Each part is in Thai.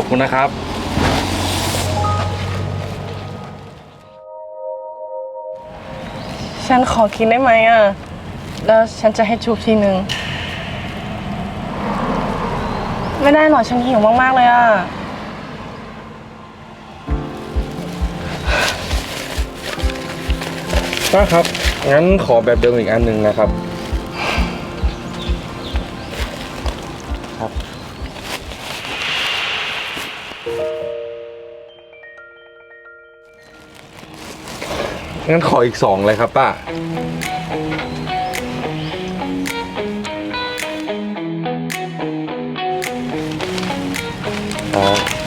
อบคุณนะครับฉันขอกินได้ไหมอะ แล้วฉันจะให้จูบทีนึงไม่ได้หรอกฉันหิวมาก ๆ เลยอะ ป้าครับ งั้นขอแบบเดิมอีกอันหนึ่งนะครับครับ งั้นขออีกสองเลยครับป้า อ๋อ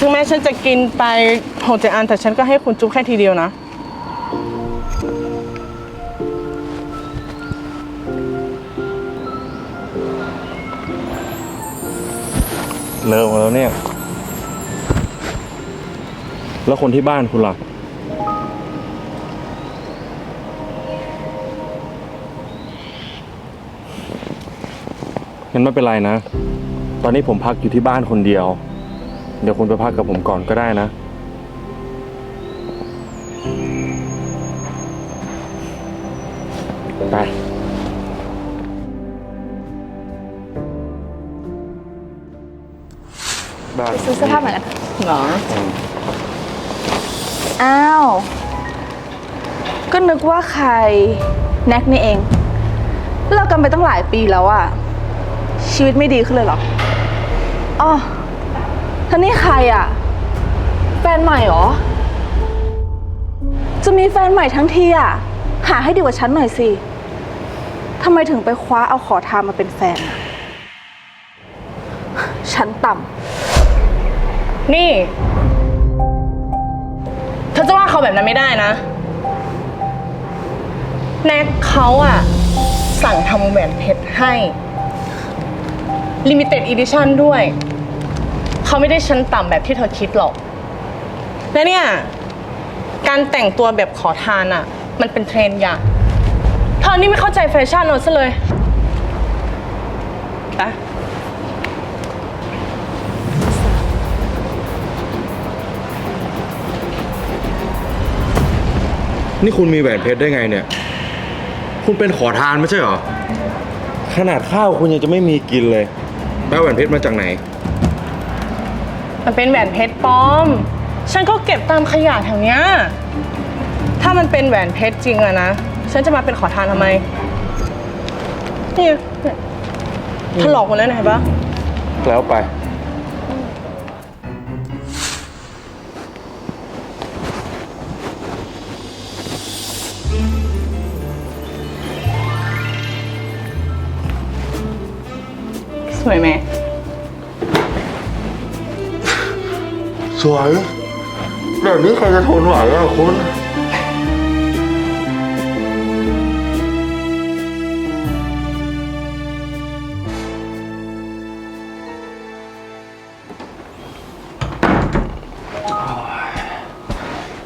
ถึงแม้ฉันจะกินไปหกเจ็ดอันแต่ฉันก็ให้คุณจุ๊บแค่ทีเดียวนะ เลอะหมาแล้วเนี่ย แล้วคนที่บ้านคุณล่ะ งั้นไม่เป็นไรนะ ตอนนี้ผมพักอยู่ที่บ้านคนเดียว เดี๋ยวคุณไปพักกับผมก่อนก็ได้นะ ไป บ้านซื้อเสื้อผ้าใหม่กันเหรอ อ้าว ก็นึกว่าใคร แน็กนี่เองเลิกกันไปตั้งหลายปีแล้วอะชีวิตไม่ดีขึ้นเลยเหรออ๋อ ท่านี่ใครอะแฟนใหม่เหรอ จะมีแฟนใหม่ทั้งทีอะหาให้ดีกว่าฉันหน่อยสิทำไมถึงไปคว้าเอาขอทานมาเป็นแฟนอะฉันต่ำนี่เธอจะว่าเขาแบบนั้นไม่ได้นะ แน็กเขาอะสั่งทำแหวนเพชรให้ Limited Edition ด้วย เขาไม่ได้ชั้นต่ำแบบที่เธอคิดหรอก และเนี่ย การแต่งตัวแบบขอทานอะมันเป็นเทรนด์อย่างเธอนี่ไม่เข้าใจแฟชั่นเอาซะเลยไปนี่คุณมีแหวนเพชรได้ไงเนี่ย คุณเป็นขอทานไม่ใช่เหรอ ขนาดข้าวคุณยังจะไม่มีกินเลย แล้แหวนเพชรมาจากไหน มันเป็นแหวนเพชรปลอม ฉันก็เก็บตามขยะแถวเนี้ย ถ้ามันเป็นแหวนเพชรจริงอะนะ ฉันจะมาเป็นขอทานทำไม นี่เนี่ยถลอกหมดแล้วนะเห็นปะแล้วไป สวยไหม สวยแบบนี้ใครจะทนไหวอะคุณ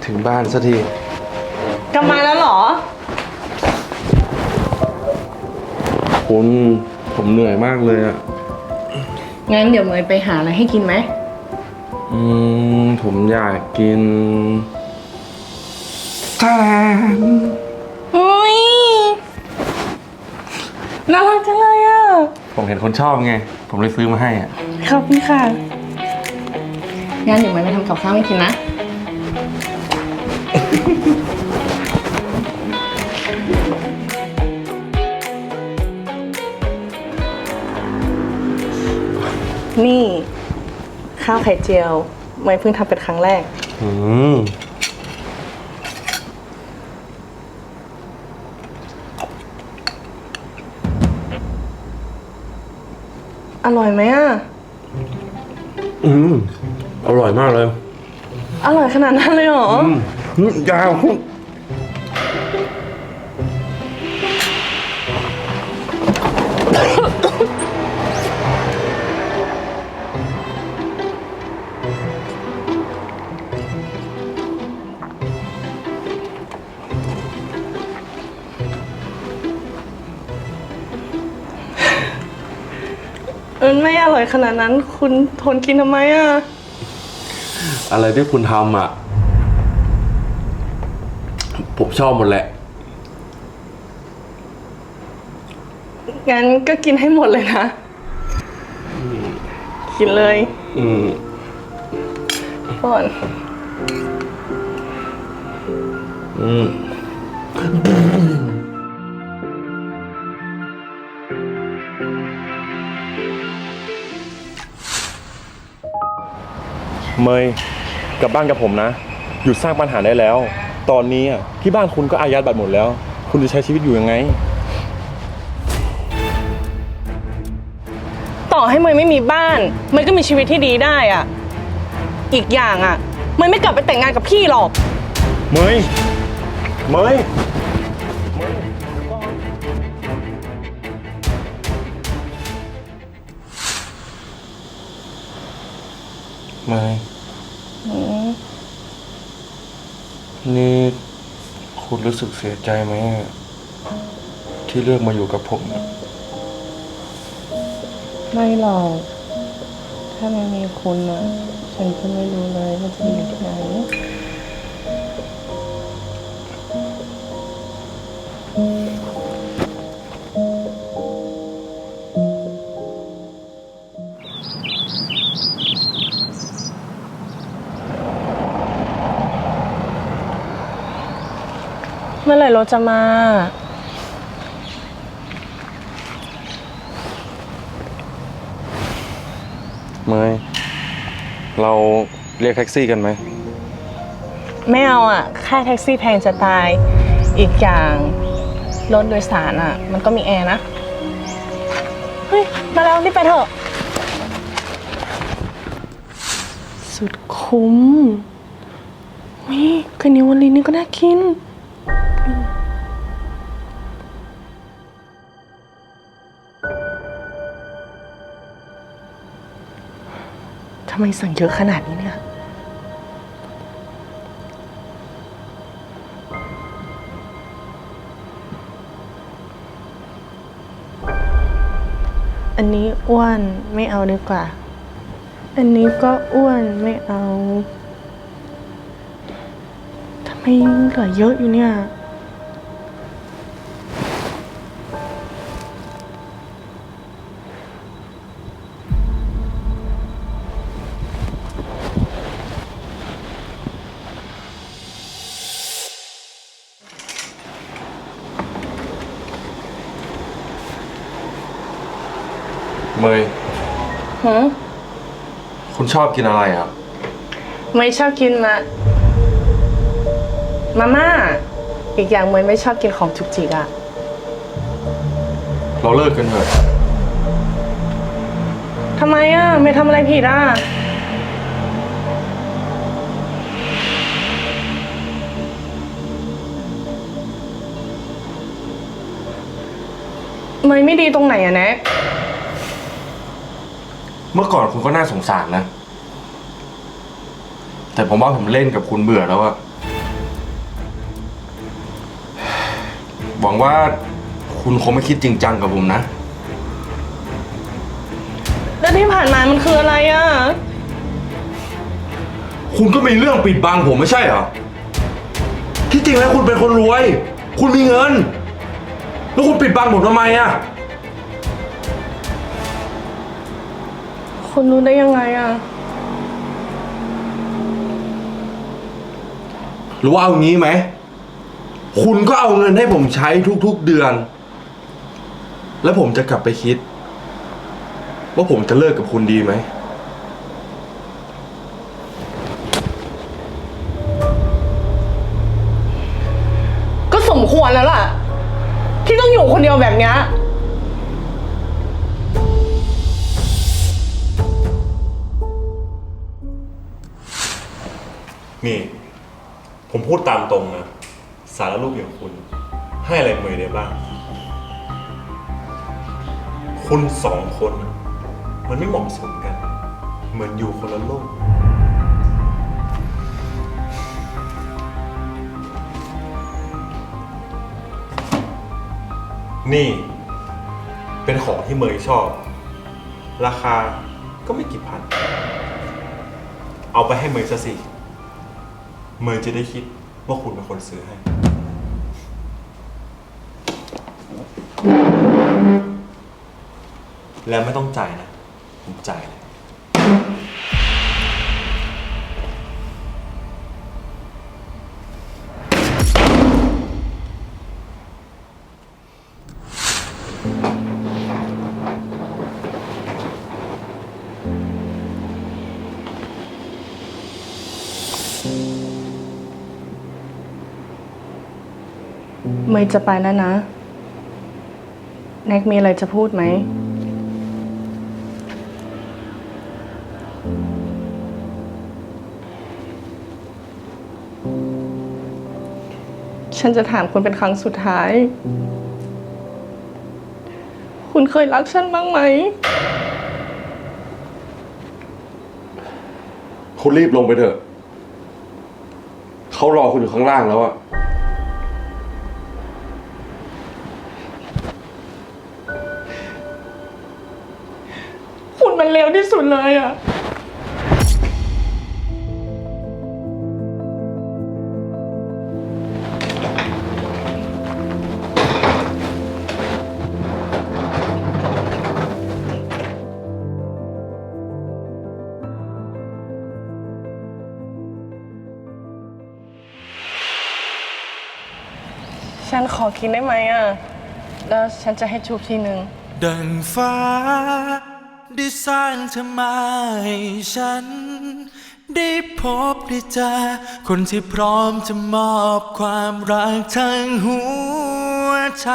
ถึงบ้านสักที กลับมาแล้วเหรอ คุณผมเหนื่อยมากเลยอะงั้นเดี๋ยวเมยไปหาอะไรให้กินไหม อืมผมอยากกินแทนอุ้ยน่ารักจังเลยอะ ผมเห็นคนชอบไง ผมเลยซื้อมาให้อะ ขอบคุณค่ะงั้นเดี๋ยวเมยไปทำกับข้าวให้กินนะ นี่ ข้าวไข่เจียวเมยเพิ่งทำเป็นครั้งแรก อืมอร่อยไหมอะ อืมอร่อยมากเลย อร่อยขนาดนั้นเลยเหรอ อืมยาว มันไม่อร่อยขนาดนั้น คุณทนกินทำไมอะ อะไรที่คุณทำอะ ผมชอบหมดแหละ งั้นก็กินให้หมดเลยนะ กินเลยอืมก่อนอืม เมยกลับบ้านกับผมนะ หยุดสร้างปัญหาได้แล้ว ตอนนี้อะที่บ้านคุณก็อายัดบัตรหมดแล้ว คุณจะใช้ชีวิตอยู่ยังไง ต่อให้เมย์ไม่มีบ้าน เมย์ก็มีชีวิตที่ดีได้อะ อีกอย่างอะ เมย์ไม่กลับไปแต่งงานกับพี่หรอก เมยเมยไม่ นี่คุณรู้สึกเสียใจไหมที่เลือกมาอยู่กับผม ไม่หรอก ถ้าไม่มีคุณอะฉันก็ไม่รู้เลยว่าจะอยู่ที่ไหน มื่อไหร่รถจะมาเมยเราเรียกแท็กซี่กันไหม ไม่เอาอะ ค่าแท็กซี่แพงจะตาย อีกอย่างรถโดยสารอะ มันก็มีแอร์นะ เฮ้ย มาแล้วรีบไปเถอะ สุดคุ้มวิคืนนี้วันลีนี่ก็น่ากิน ทำไมสั่งเยอะขนาดนี้เนี่ย อันนี้อ้วนไม่เอาดีกว่า อันนี้ก็อ้วนไม่เอา ไมเหลือเยอะอยู่เนี่ย เมยหืมคุณชอบกินอะไรอะ ไม่ชอบกินมา มาม่า อีกอย่างเมยไม่ชอบกินของจุกจิกอะเราเลิกกันเถอะ ทำไมอะไม่ทำอะไรผิดอะเมยไม่ดีตรงไหนอะแน็กเมื่อก่อนคุณก็น่าสงสารนะ แต่ผมว่าผมเล่นกับคุณเบื่อแล้วอะ หวังว่าคุณคงไม่คิดจริงจังกับผมนะ แล้วที่ผ่านมามันคืออะไรอะคุณก็มีเรื่องปิดบังผมไม่ใช่เหรอ ที่จริงแล้วคุณเป็นคนรวย คุณมีเงิน แล้วคุณปิดบังผมทำไมอะคุณรู้ได้ยังไงอะหรือว่าเอางี้ไหม คุณก็เอาเงินให้ผมใช้ทุกๆเดือน แล้วผมจะกลับไปคิด ว่าผมจะเลิกกับคุณดีไหม ก็สมควรแล้วล่ะ ที่ต้องอยู่คนเดียวแบบเนี้ย นี่ ผมพูดตามตรงนะ สารรูปอย่างคุณ ให้อะไรเมย์ได้บ้าง คุณสองคน มันไม่เหมาะสมกัน เหมือนอยู่คนละโลก นี่ เป็นของที่เมย์ชอบ ราคาก็ไม่กี่พัน เอาไปให้เมย์ซะสิ เมย์จะได้คิดว่าคุณเป็นคนซื้อให้ แล้วไม่ต้องจ่ายนะ ผมจ่ายเลย เมย์จะไปแล้วนะ แน็กมีอะไรจะพูดไหม ฉันจะถามคุณเป็นครั้งสุดท้าย คุณเคยรักฉันบ้างไหม คุณรีบลงไปเถอะ เขารอคุณอยู่ข้างล่างแล้วอะ วที่สุดเลยอะฉันขอกินได้ไหมอะ แล้วฉันจะให้จูบทีหนึ่ง ดังฟ้า ได้สร้างเธอมาให้ฉัน ได้พบได้เจอคนที่พร้อมจะมอบความรักทั้งหัวใจ